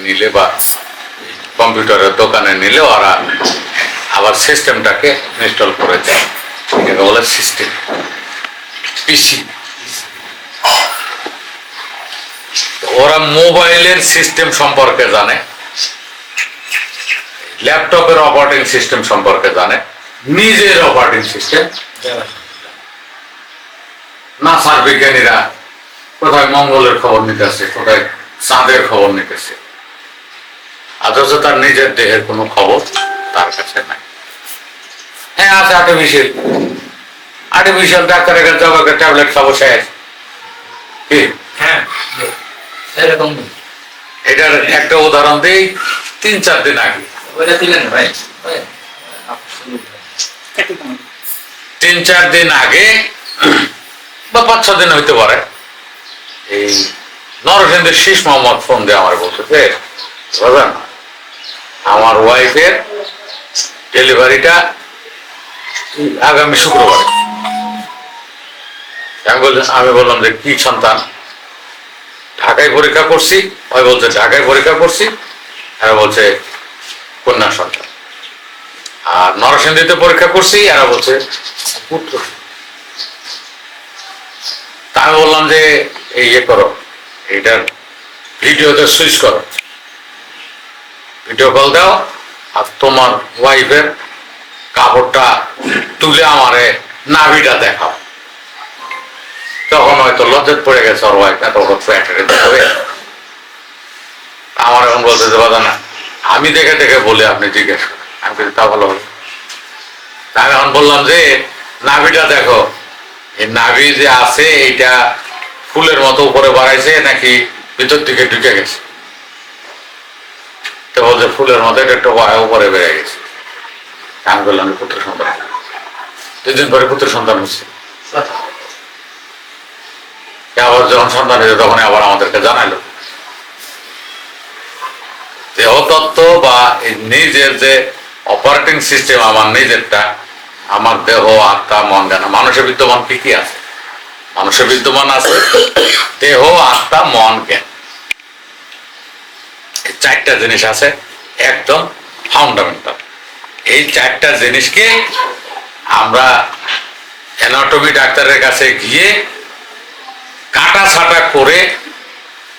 নিলে বা কম্পিউটারের দোকানে নিলে ওরা আবার সিস্টেমটাকে ইনস্টল করে দেয়। বলে সিস্টেম। পিসি। ওরা মোবাইলের সিস্টেম সম্পর্কে জানে। ল্যাপটপের অপারেটিং সিস্টেম সম্পর্কে জানে। নিজের অপারেটিং সিস্টেম। নাসার বিজ্ঞানীরা কোথায় মঙ্গলের খবর নিতেছে, কোথায় চাঁদের খবর নিতেছে। অথচ তার নিজের দেহের কোনো খবর তার কাছে নাই। হ্যাঁ আছে আর্টিফিশিয়াল আর্টিফিশিয়াল ডাক্তারের কাছে যাব একটা ট্যাবলেট খাব শেষ কি? হ্যাঁ এরকম। এটার একটা উদাহরণ দিই তিন চার দিন আগে। ওইটা দিলেন ভাই। তিন চার দিন আগে বা পাঁচ ছ দিন হইতে পারে এই নরসিংদের শীষ মোহাম্মদ ফোন দিয়ে আমার বলছে বুঝলেন আমার ওয়াইফের ডেলিভারিটা আগামী শুক্রবার। আমি বললাম আমি বললাম যে, কি সন্তান? ঢাকায় পরীক্ষা করছি? ওই বলছে, ঢাকায় পরীক্ষা করছি। এরা বলছে, কন্যা সন্তান। আর নরসিংদীতে পরীক্ষা করছি, এরা বলছে, পুত্র। তা বললাম যে, এই ইয়ে করো, এইটার ভিডিওতে সুইচ করো। ভিডিও কল দাও আর তোমার ওয়াইফের কাপড়টা তুলে আমারে নাভিটা দেখাও। তখন হয়তো লজ্জত পড়ে গেছে ওর ওয়াইফ এত বড় প্যান্টের দেখাবে আমার এখন বলতে যে বাধা না আমি দেখে দেখে বলে আপনি জিজ্ঞেস করেন। আমি বলি, তা ভালো তা আমি এখন বললাম যে নাভিটা দেখো এই নাভি যে আছে এইটা ফুলের মতো উপরে বাড়াইছে নাকি ভিতর দিকে ঢুকে গেছে? তো বলছে, ফুলের এটা একটু বায় উপরে বেড়ে গেছে। আমি বললাম পুত্র সন্তান দুদিন পরে পুত্র সন্তান হচ্ছে আবার যখন সন্তান হয়েছে তখন আবার আমাদেরকে জানাইলো। দেহতত্ত্ব বা নিজের যে অপারেটিং সিস্টেম আমার নিজেরটা, আমার দেহ, আত্মা, মন জ্ঞান মানুষের বিদ্যমান কি কি আছে? মানুষের বিদ্যমান আছে দেহ, আত্মা, মন, জ্ঞান। চারটা জিনিস আছে একদম ফাউন্ডামেন্টাল এই চারটা জিনিসকে আমরা অ্যানাটমি ডাক্তারের কাছে গিয়ে কাটা ছাটা করে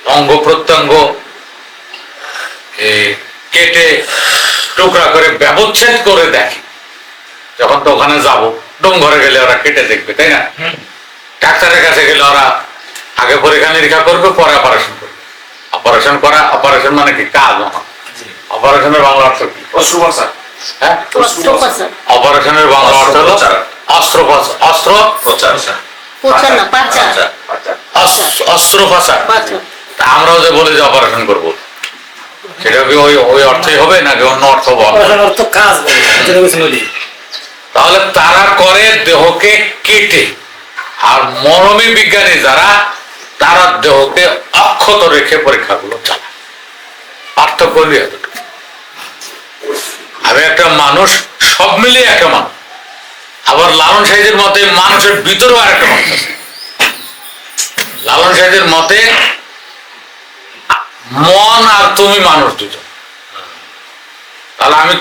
অঙ্গ প্রত্যঙ্গ কেটে টুকরা করে ব্যবচ্ছেদ করে দেখে। যখন তো ওখানে যাব ডোম ঘরে গেলে ওরা কেটে দেখবে তাই না? ডাক্তারের কাছে গেলে ওরা আগে পরীক্ষা নিরীক্ষা করবে পরে অপারেশন অপারেশন করা অপারেশন মানে কি? কাজ অপারেশনের বাংলা অর্থ কি? অস্ত্রোপচার হ্যাঁ? অপারেশনের বাংলা অর্থ হলো অস্ত্রোপচার। অস্ত্রোপচার। অস্ত্রোপচার। আমরাও যে বলি যে অপারেশন করব। সেটা কি ওই ওই অর্থই হবে নাকি অন্য অর্থ বল? কাজ তাহলে তারা করে দেহকে কেটে। আর মরমী বিজ্ঞানী যারা তারা দেহকে অক্ষত রেখে পরীক্ষাগুলো চালায়। পার্থক্য আমি একটা মানুষ, সব মিলিয়ে একটা মানুষ। আবার লালন সাইজের মতে মানুষের ভিতরেও আরেকটা মানুষ আছে। লালন সাইজের মতে মন আর তুমি মানুষ দুজন। তাহলে আমি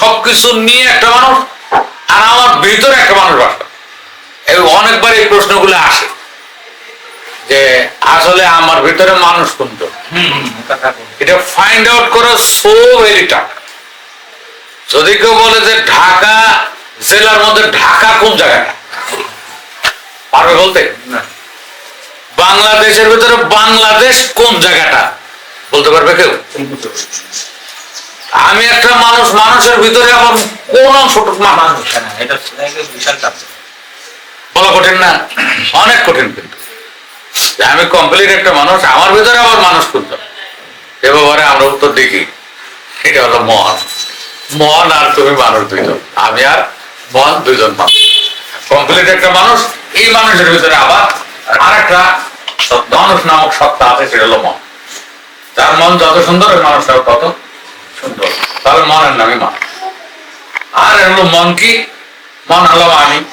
সবকিছু নিয়ে একটা মানুষ আর আমার ভিতরে একটা মানুষ বাস করে। অনেকবার এই প্রশ্নগুলো আসে। যে আসলে আমার ভিতরে মানুষ কোনটা? এটা ফাইন্ড আউট করা সো ভেরি টাফ যদি কেউ বলে যে ঢাকা জেলার মধ্যে ঢাকা কোন জায়গাটা? পারবে বলতে? বাংলাদেশের ভিতরে বাংলাদেশ কোন জায়গাটা? বলতে পারবে কেউ? আমি একটা মানুষ মানুষের ভিতরে আবার কোন অংশটুক মানুষ। বলা কঠিন না অনেক কঠিন কিন্তু। আমি কমপ্লিট একটা মানুষ, আমার ভিতরে আবার মানুষ খুঁজতে। এ ব্যাপারে আমরা উত্তর দেখি এটা হলো মন। মন আর তুমি মানুষ দুইজন। আমি আর মন দুইজন মানুষ। কমপ্লিট একটা মানুষ, এই মানুষের ভিতরে আবার আর একটা মানুষ নামক সত্তা আছে, সেটা হলো মন। তার মন যত সুন্দর, ওই মানুষটাও তত সুন্দর। তাহলে মনের নামই মন। আর হলো মন কি? মন হলো আমি।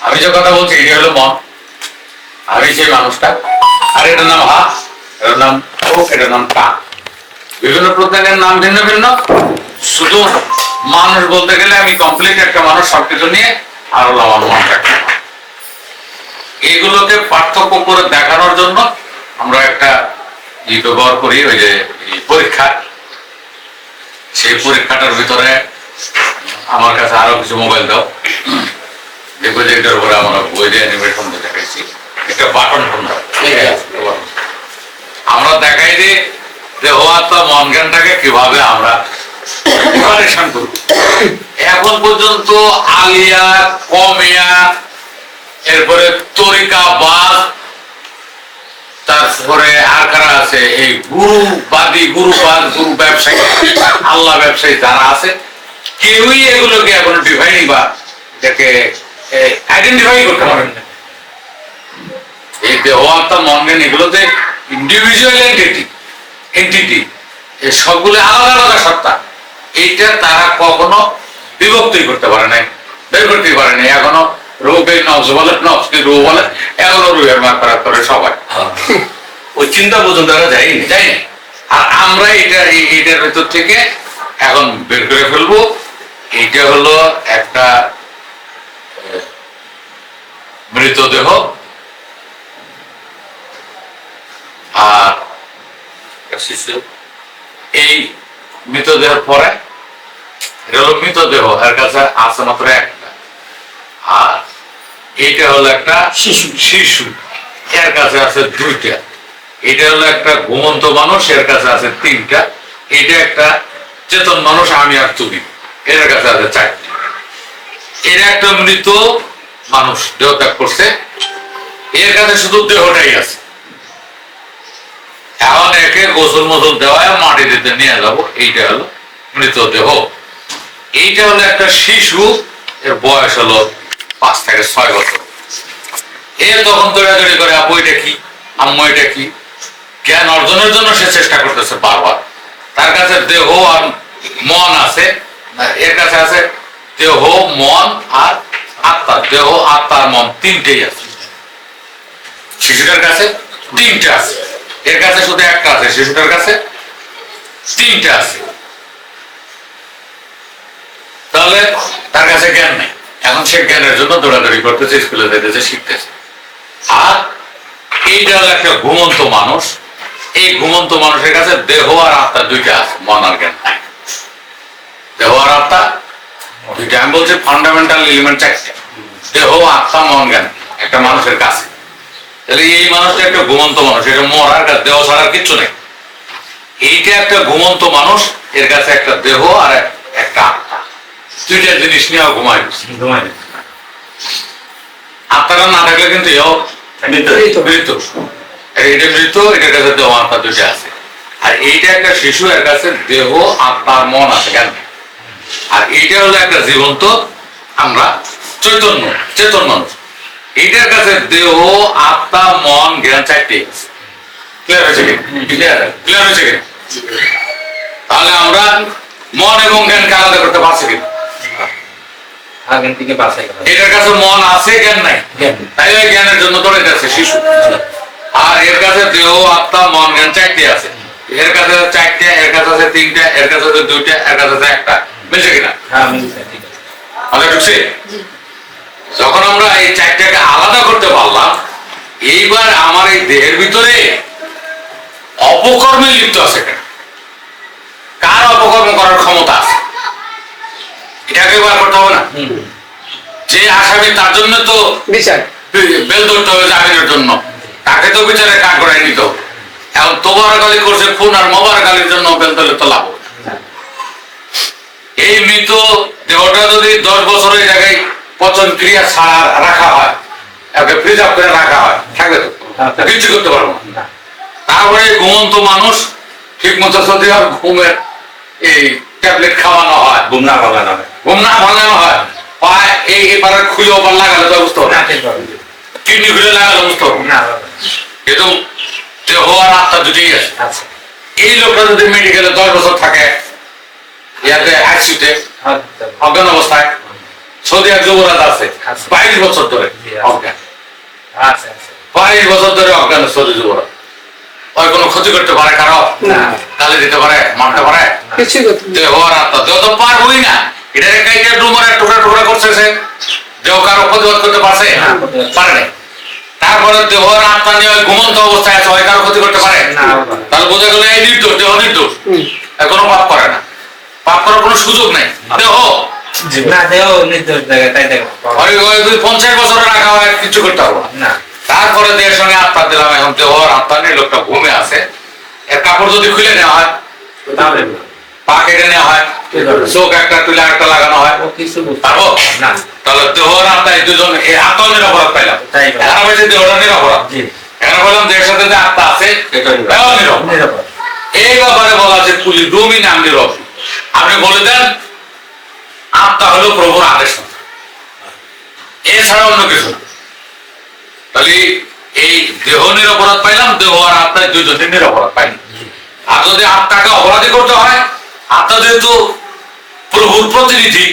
আমি যে কথা বলছি এটা হলো মন। আমি সেই মানুষটা, আর এটার নাম হাত এটার নাম চোখ এটার নাম পা বিভিন্ন প্রত্যেকের নাম ভিন্ন ভিন্ন, শুধু মানুষ বলতে গেলে আমি কমপ্লিট একটা মানুষ সবকিছু নিয়ে আর মনটা একটা পার্থক্য করে দেখানোর জন্য আমরা একটা ই ব্যবহার করি, ওই যে পরীক্ষা। সেই পরীক্ষাটার ভিতরে আমার কাছে আরও কিছু মোবাইল দাও। দেখব যে এটার উপরে আমরা বই দিয়ে অ্যানিমেশন দেখাইছি। একটা বাটন ফোন দাও এই যে আছে, এই button। আমরা দেখাই যে দেহআত্মা মন জ্ঞানটাকে কীভাবে আমরা প্রিপারেশন করব এখন পর্যন্ত আলিয়া কমিয়া এরপরে তরিকা বাদ তারপরে আর কারা আছে? এই গুরুবাদী গুরুবাদ গুরু ব্যবসায়ী আল্লাহ ব্যবসায়ী যারা আছে কেউই এগুলোকে এখন ডিভাইন বা এটাকে আইডেন্টিফাই করতে পারেন না। এই দেহ আত্মা মন জ্ঞান এগুলোতে ইন্ডিভিজুয়াল এন্টিটি এন্টিটি এই সবগুলো আলাদা আলাদা সত্তা। এইটা তারা কখনো বিভক্তই করতে পারে নাই বের করতেই পারে নাই। এখনও রোগে নবস বলে নবসকে রো বলে এখনও রুহের মাত্রা করে সবাই। ওই চিন্তা পর্যন্ত আমরা যাইনি যাই আর আমরা এটা এইটার ভেতর থেকে এখন বের করে ফেলব। এইটা হলো একটা মৃতদেহ আর শিশু এই মৃতদেহের পরে এটা হলো মৃতদেহ এর কাছে আছে মাত্র একটা। আর এইটা হলো একটা শিশু। শিশু। এর কাছে আছে দুইটা। এটা হলো একটা ঘুমন্ত মানুষ এর কাছে আছে তিনটা। এটা একটা চেতন মানুষ আমি আর তুমি। এর কাছে আছে চারটা। এর একটা মৃত মানুষ দেহ ত্যাগ করছে। এর কাছে শুধু দেহটাই আছে। এখন একে গোসল মোসল দেওয়ায় মাটি দিতে নিয়ে যাব, এইটা হলো মৃতদেহ। এইটা হলো একটা শিশু, এর বয়স হলো পাঁচ থেকে ছয় বছর। এ তখন দৌড়াদৌড়ি করে, আপু, এটা কি? আম্মু, এটা কি? জ্ঞান অর্জনের জন্য সে চেষ্টা করতেছে বারবার। তার কাছে দেহ আর মন আছে, এর কাছে আছে দেহ, মন আর আত্মা। দেহ, আত্মা আর মন তিনটেই আছে। শিশুটার কাছে তিনটা আছে। এর কাছে শুধু একটা আছে, শিশুটার কাছে তিনটা আছে। তাহলে তার কাছে জ্ঞান নেই। এখন সে জ্ঞানের জন্য দৌড়াদৌড়ি করতেছে স্কুলে যেতেছে শিখতেছে। আর এইটা হলো একটা ঘুমন্ত মানুষ, এই ঘুমন্ত মানুষের কাছে দেহ আর আত্মা দুইটা আছে, মন আর জ্ঞান নাই। দেহ আর আত্মা দুইটা। আমি বলছি ফান্ডামেন্টাল এলিমেন্ট চারটে। দেহ, আত্মা, মন, জ্ঞান। একটা মানুষের কাছে। তাহলে এই মানুষটা একটা ঘুমন্ত মানুষ এটা মরার কাছে দেহ ছাড়ার কিচ্ছু নেই। এইটা একটা ঘুমন্ত মানুষ এর কাছে একটা দেহ আর একটা আত্মা। দুইটা জিনিস নিয়ে ঘুমায়। ঘুমাই আত্মাটা না থাকলে কিন্তু এও মৃত। মৃত। এটা এটার কাছে দেহ আত্মা দুইটা আছে। আর এইটা একটা শিশু এর কাছে দেহ আত্মা আর মন আছে কেন? আর এইটা হলো একটা জীবন্ত আমরা চৈতন্য চেতন মানুষ। এইটার কাছে দেহ আত্মা মন জ্ঞান চারটে। ক্লিয়ার হয়েছে ক্লিয়ার ক্লিয়ার হয়েছে তাহলে আমরা মন এবং জ্ঞানকে আলাদা করতে পারছি কি? আগের থেকে বাছাই করা এটার কাছে মন আছে জ্ঞান নাই? তাই জ্ঞানের জন্য দৌড়ে যাচ্ছে শিশু। আর এর কাছে দেহ আত্মা মন জ্ঞান চারটে আছে। এর কাছে আছে চারটে এর কাছে আছে তিনটা এর কাছে আছে দুইটা এর কাছে আছে একটা। মিলছে কিনা? হ্যাঁ আমি ঠিক আছে। আমাদের ঢুকছে? যখন আমরা এই চারটাকে আলাদা করতে পারলাম এইবার আমার এই দেহের ভিতরে অপকর্মে লিপ্ত আছে কেন? কার অপকর্ম করার ক্ষমতা আছে? এটাকে বার করতে হবে না? যে আসামি তার জন্য তো বিচার। বেল ধরতে হবে জামিনের জন্য। তাকে তো বিচারে কাঠ করাই নিত এখন তোবার গালি করছে খুন আর মোবার গালির জন্য বেল ধরলে তো লাভ এই মৃত দেহটা যদি দশ বছর ওই জায়গায় পচন ক্রিয়া ছাড়া রাখা হয় ফ্রিজ আপ করে রাখা হয় থাকবে তো? কিচ্ছু করতে পারব না। তারপরে ঘুমন্ত মানুষ ঠিক মতো যদি আর ঘুমের এই ট্যাবলেট খাওয়ানো হয় ঘুম না ভাঙানো হয়। ঘুম না ভাঙানো হয় পায়ে এই এবারে খুলে ওবার লাগালে তো বুঝতে হবে কিডনি খুলে লাগালে বুঝতে হবে না। কিন্তু দেহ আর আত্মা দুটোই আছে। আচ্ছা। এই লোকটা যদি মেডিকেলে দশ বছর থাকে ইয়াতে আইসিউতে হ্যাঁ। অজ্ঞান অবস্থায় সৌদি এক যুবরাজ আছে। বাইশ বছর ধরে। অজ্ঞান। বাইশ বছর ধরে অজ্ঞান সৌদি যুবরাজ। ওই কোনো ক্ষতি করতে পারে কারও? গালি দিতে পারে মারতে পারে? কিছুই দেহ আর আত্মা। দেহ তো পারবই না। এটা কাইটা ডুমারে টুকরা টুকরা করছে সে। দেহ কারও প্রতিবাদ করতে পারছে? পারে না তারপরে দেহ আর আত্মা নিয়ে ঘুমন্ত অবস্থায় আছে। ওই কারও ক্ষতি করতে পারে? না। তাহলে বোঝা গেল এই নির্দোষ দেহ নির্দোষ। কোনো পাপ করে না। পাপ করার কোনো সুযোগ নেই। দেহ না দেও নির্দোষ জায়গায় তাই দেখো ওই ওই দুই পঞ্চাশ বছর রাখা হয় কিছু করতে পারব না। না। তারপরে দেহের সঙ্গে আত্মা দিলাম এখন দেহ নিয়ে লোকটা ঘুমে আছে। এর কাপড় যদি খুলে নেওয়া হয় পা কেটে নেওয়া হয় চোখ একটা তুলে একটা লাগানো হয়। কিছু পারব? না। তাহলে দেহ আর আত্মা দুজন এই আত্মাও নিরাপরাধ পাইলাম। তাই বলছে দেহটা নিরাপরাধ। জি। বললাম দেহের সাথে যে আত্মা আছে এটা এই ব্যাপারে বলা আছে নাম আপনি বলে দেন আত্মা হলো প্রভুর আদেশ। এছাড়া অন্য কিছু। তাহলে এই দেহ নিরপরাধ পাইলাম দেহ আর আত্মা দুজনে নিরপরাধ পাইলাম আর যদি আত্মাকে অপরাধী করতে হয় আত্মা যেহেতু প্রভুর প্রতিনিধি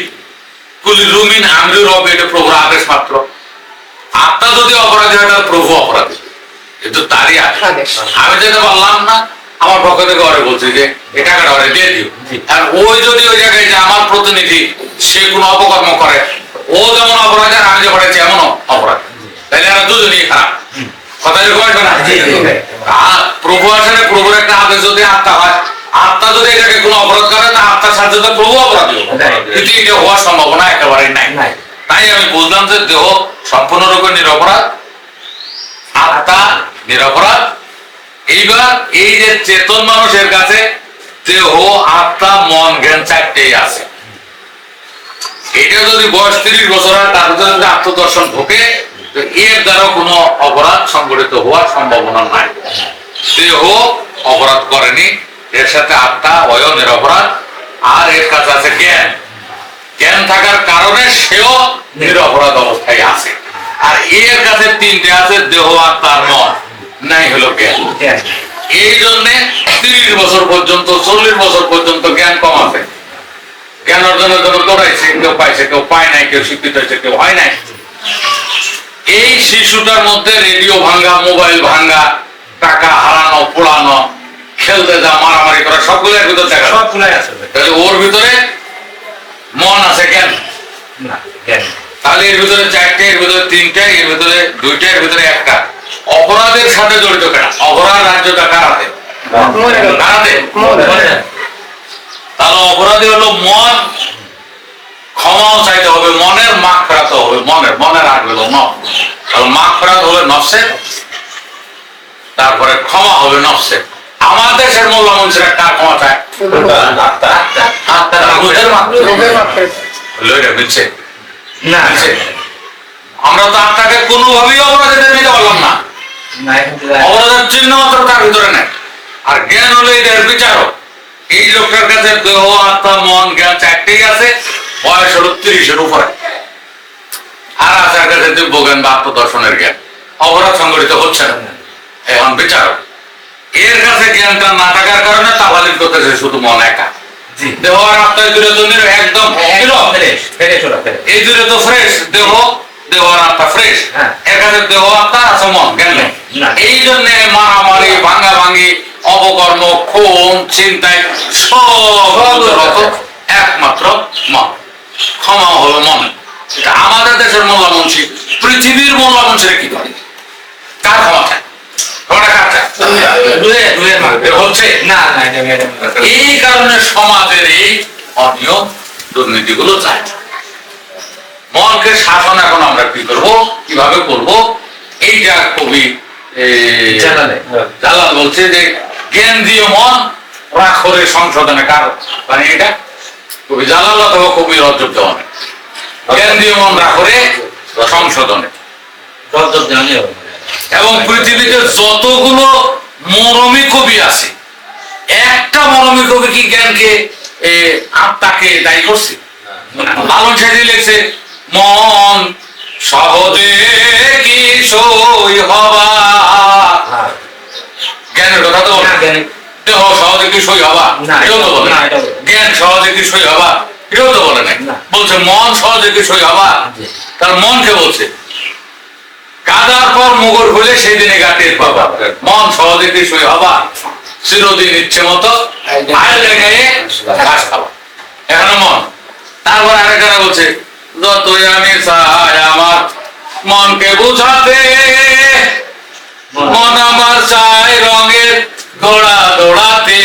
কুলি রুমিন আমরি রব এটা প্রভুর আদেশ মাত্র। আত্মা যদি অপরাধী হয় তাহলে প্রভু অপরাধী। কিন্তু তারই আদেশ। আমি যেতে পারলাম না আমার পক্ষ থেকে ওরে বলছি যে এই টাকাটা ওরে দিয়ে দিও। আর ওই যদি ওই জায়গায় যে আমার প্রতিনিধি সে কোনো অপকর্ম করে ও যেমন অপরাধ আর আমি যে করেছি এমন অপরাধ। তাহলে এরা দুজনই খারাপ। কথা এরকম আসবে না। আর প্রভু আসলে প্রভুর একটা আদেশ যদি আত্মা হয় আত্মা যদি এটাকে কোনো অপরাধ করে তা আত্মার সাথে তো প্রভু অপরাধী কিন্তু এটা হওয়ার সম্ভাবনা একেবারেই নাই। তাই আমি বুঝলাম যে দেহ সম্পূর্ণরূপে নিরপরাধ আত্মা নিরপরাধ এইবার এই যে চেতন মানুষের কাছে দেহ আত্মা, মন, জ্ঞান চারটেই আছে। এটা যদি বয়স বছর হয়, তার যদি আত্মদর্শন ঢোকে এর দ্বারা কোনো অপরাধ সংগঠিত হওয়ার সম্ভাবনা নাই। দেহ অপরাধ করেনি, এর সাথে আত্মা অয় নিরপরাধ আর এর কাছে আছে জ্ঞান। জ্ঞান থাকার কারণে সেও নিরপরাধ অবস্থায় আছে। আর এর কাছে তিনটে আছে, দেহ, আত্মা, আর মন। নাই হলো জ্ঞান। এই জন্য তিরিশ বছর পর্যন্ত চল্লিশ বছর পর্যন্ত জ্ঞান কম আছে। জ্ঞান অর্জনের জন্য দৌড়াইছে কেউ পাইছে কেউ পায় নাই কেউ শিক্ষিত হয়েছে কেউ হয় নাই। এই শিশুটার মধ্যে রেডিও ভাঙ্গা মোবাইল ভাঙ্গা টাকা হারানো পোড়ানো খেলতে যা মারামারি করা সবগুলো এর ভিতরে দেখা। সবগুলাই আছে তাহলে ওর ভিতরে মন আছে জ্ঞান? না জ্ঞান তাহলে এর ভিতরে চারটে এর ভিতরে তিনটে এর ভিতরে দুইটা এর ভিতরে একটা। অপরাধের সাথে জড়িত কেনা অপরাধ রাজ্যটা কারাতে কারাতে তাহলে অপরাধী হলো মন। ক্ষমাও চাইতে হবে মনের মাখ ফেরাতে হবে মনের মনের আগ হলো নফ তাহলে মাখ ফেরাতে হবে নফসের তারপরে ক্ষমা হবে নফসের আমার দেশের মোল্লা মঞ্চের কার ক্ষমা চায়? আমরা তো আত্মাকে কোনোভাবেই অপরাধীদের নিতে পারলাম না। এখন চিহ্ন মাত্র তার ভিতরে নেই। আর জ্ঞান হলো এটার বিচারক। এই লোকটার কাছে দেহ আত্মা মন জ্ঞান চারটেই আছে বয়স হলো তিরিশের উপরে। আর আছে এর কাছে দিব্য জ্ঞান বা আত্মদর্শনের জ্ঞান। অপরাধ সংগঠিত হচ্ছে না। এখন বিচারক। এর কাছে জ্ঞানটা না থাকার কারণে তাবালিক করতেছে শুধু মন একা। দেহ আর আত্মা দুটো একদম ফ্রেশ। এই দুটো তো ফ্রেশ। দেহ আত্মা ফ্রেশ হ্যাঁ। এর কাছে দেহ আত্মা আছে মন না। এই জন্য মারামারি অপকর্ম খুন চিন্তায় সব একমাত্র মন। ক্ষমা হলো মন। আমাদের দেশের মোল্লা মুন্সি পৃথিবীর মোল্লা মুন্সিরা কি করে? কার ক্ষমা চায়? এই কারণে সমাজের এই অনিয়ম দুর্নীতিগুলো মনকে শাসন এখন আমরা কি করব? কীভাবে করব? এইটা কবি জালাল বলছে যে জ্ঞান দিয়ে মন রাখরে সংশোধনে কার মানে এটা? কবি জালাল অথবা কবি রজব দেওয়ানে জ্ঞান দিয়ে মন রাখরে সংশোধনে। এবং পৃথিবীতে যতগুলো মরমী কবি আছে একটা মরমী কবি কি জ্ঞানকে আত্মাকে দায়ী করছে? লালন সাহেব লিখছে মন সহজে কি সই হবা জ্ঞানের কথা তো দেহ সহজে কি সই হবা এটাও তো বলে। জ্ঞান সহজে কি সই হবা। এটাও তো বলে না না। বলছে মন সহজে কি সই হবা তার মনকে বলছে? কাদার পর মুগর হলে সেই দিনে গাটের পাবা। মন সহজে কিছুই হবা। চিরদিন ইচ্ছে মতো আয় গায়ে ঘাস খাবা। এখানে মন। তারপর আরেকটা বলছে যতই আমি চাই আমার মনকে বুঝাতে মন আমার চাই রঙের ঘোড়া দৌড়াতে।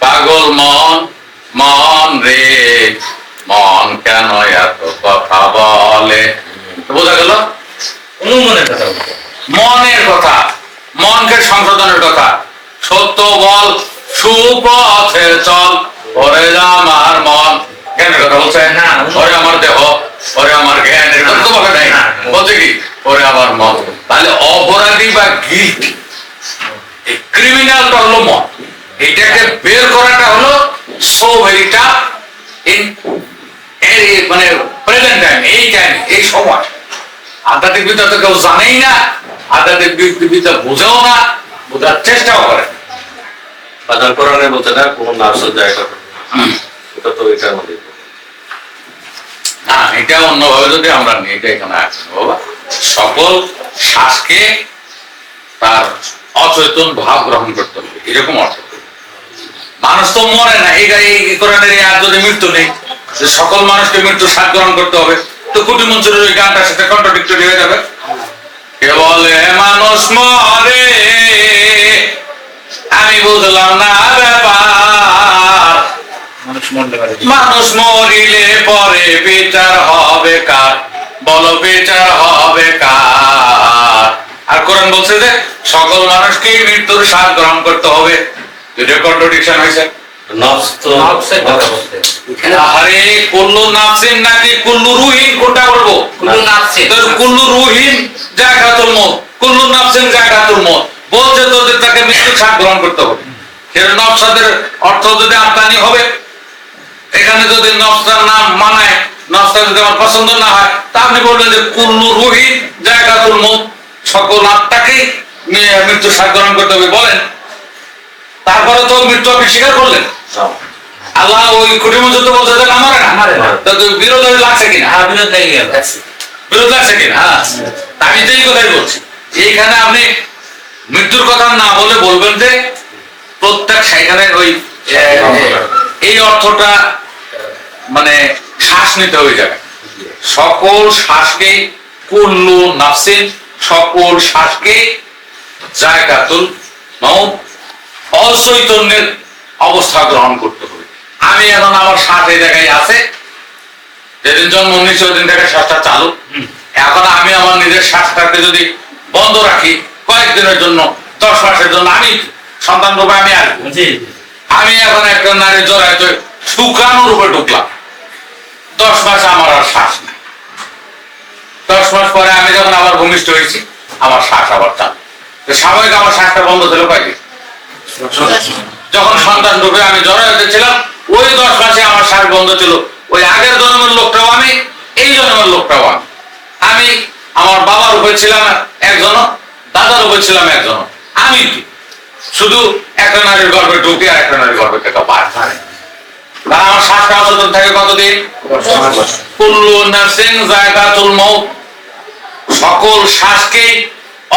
পাগল মন মন রে মন কেন এত কথা বলে? বোঝা গেল? অনুমানের কথা মনের কথা মনকে সংশোধনের কথা। সত্য বল সুপথে চল ওরে আমার মন। জ্ঞানের কথা বলছে না। ওরে আমার দেহ ওরে আমার জ্ঞান এর তো বলে নাই। বলছে কি? ওরে আমার মন তাহলে অপরাধী বা গিল্ট এই ক্রিমিনালটা হলো মন এটাকে বের করাটা হলো সো ভেরি টাফ ইন মানে প্রেজেন্ট টাইম এই টাইম এই সময়। আধ্যাত্মিক বিদ্যা তো কেউ জানেই না আধ্যাত্মিক বিদ্যা বোঝেও না বোঝার চেষ্টাও করে বাজার কোরআনে বলতে না কোন নার্সের জায়গা ওটা তো এটার মধ্যে। না, এটা অন্যভাবে যদি আমরা নিই, এটা এখানে না বাবা। সকল শ্বাসকে তার অচেতন ভাব গ্রহণ করতে হবে, এরকম অর্থ। মানুষ তো মরে না, এই এই কোরআনের এই আর যদি মৃত্যু নেই, যে সকল মানুষকে মৃত্যু স্বাদ গ্রহণ করতে হবে, তো কুটি মঞ্চুরের ওই গানটার সাথে কন্ট্রাডিক্টরি হয়ে যাবে। কে বলে, মানুষ মরে, আমি বুঝলাম না ব্যাপার। মানুষ মরলে পারে মানুষ মরিলে পরে বিচার হবে কার? বলো বিচার হবে কার? আর কোরআন বলছে যে সকল মানুষকে মৃত্যুর স্বাদ গ্রহণ করতে হবে। দুটো কন্ট্রাডিকশন হয়েছে। আরে কুল্লু নাফসিন নাকি কুল্লু রুহিন? কোনটা বলব? কুল্লু নাফসিন। তো কুল্লু রুহিন জায়গাতুল মত। কুল্লু নাফসিন জায়গাতুল মত। বলছে তো যে তাকে মৃত্যু স্বাদ গ্রহণ করতে হবে। সেটা নফসাদের অর্থ যদি আত্মানি হবে এখানে যদি নফসার নাম মানায় নফসা যদি আমার পছন্দ না হয় তা আপনি বলবেন যে কুল্লু রুহিন জায়গাতুল মত সকল আত্মাকেই মৃত্যু গ্রহণ করতে হবে বলেন। তারপরে তো মৃত্যু আপনি স্বীকার করলেন। আল্লাহ ওই কুটি মঞ্জুর তো বলছে যে না বিরোধ লাগছে কিনা? হ্যাঁ বিরোধ লেগে গেল। বিরোধ লাগছে কিনা? হ্যাঁ। আমি তো এই কথাই বলছি এইখানে আপনি মৃত্যুর কথা না বলে বলবেন যে প্রত্যেক সেখানে ওই এই অর্থটা মানে শ্বাস নিতে হয়ে যাবে। সকল শ্বাসকে কুল্লু নাফসিন সকল শ্বাসকে জায়গাতুল মাউত অচৈতন্যের অবস্থা গ্রহণ করতে হবে। আমি এখন আমার শ্বাস এই জায়গায় আছে। যেদিন জন্ম নিয়েছি ওই দিন থেকে শ্বাসটা চালু। এখন আমি আমার নিজের শ্বাসটাকে যদি বন্ধ রাখি কয়েকদিনের জন্য দশ মাসের জন্য আমি সন্তান রূপে আমি আসব। আমি এখন একটা নারী জড়ায় শুক্রাণু রূপে ঢুকলাম। দশ মাস আমার আর শ্বাস নেই। দশ মাস পরে আমি যখন আবার ভূমিষ্ঠ হয়েছি, আমার শ্বাস আবার চালু সাময়িক আমার শ্বাসটা বন্ধ ছিল কয়েকদিন যখন সন্তান রূপে আমি জড়ায় হতেছিলাম ওই দশ মাসে আমার শ্বাস বন্ধ ছিল। ওই আগের জন্মের লোকটাও আমি, এই জন্মের লোকটাও আমি। আমি আমার বাবার উপরে ছিলাম একজন দাদার উপরে ছিলাম একজন আমি শুধু একটা নারীর গর্ভে ঢুকে আর একটা নারীর গর্ভে থেকে বার কারণ আমার শ্বাসটা অচেতন থাকে কতদিন? কুল্লু নার্সিং জায়গাতুল মৌত সকল শ্বাসকে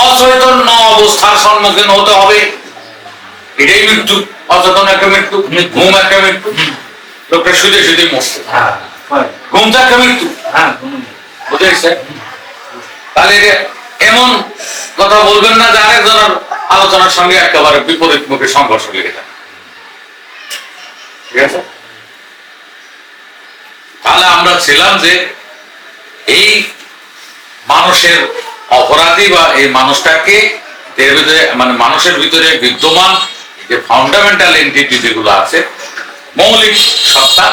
অচৈতন্য অবস্থার সম্মুখীন হতে হবে। এটাই মৃত্যু। অচেতন একটা মৃত্যু। ঘুম একটা মৃত্যু। লোকটা শুধু শুধু মরছে। হ্যাঁ হয়। ঘুম তো একটা মৃত্যু। বুঝেছে তাহলে এমন কথা বলবেন না যে আরেকজনের আলোচনার সঙ্গে একেবারে বিপরীত মুখে সংঘর্ষ লেগে যায় ঠিক আছে? তাহলে আমরা ছিলাম যে এই মানুষের অপরাধী বা এই মানুষটাকে এর ভিতরে মানে মানুষের ভিতরে বিদ্যমান যে ফাউন্ডামেন্টাল এন্টিটি যেগুলো আছে, মৌলিক সত্তা,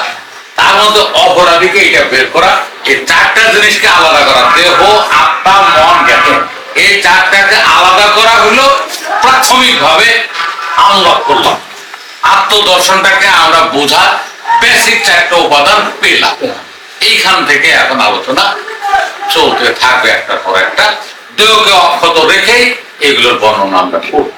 তার মধ্যে অপরাধীকে এটা বের করা, এই চারটা জিনিসকে আলাদা করা, দেহ, আত্মা, মন, জ্ঞান। এই চারটাকে আলাদা করা হলো প্রাথমিক ভাবে আনলক করলাম। আত্মদর্শনটাকে আমরা বোঝার বেসিক চারটা উপাদান পেলাম। এইখান থেকে এখন আলোচনা চলতে থাকবে একটা পর একটা। দেহকে অক্ষত রেখেই এগুলোর বর্ণনা আমরা করব।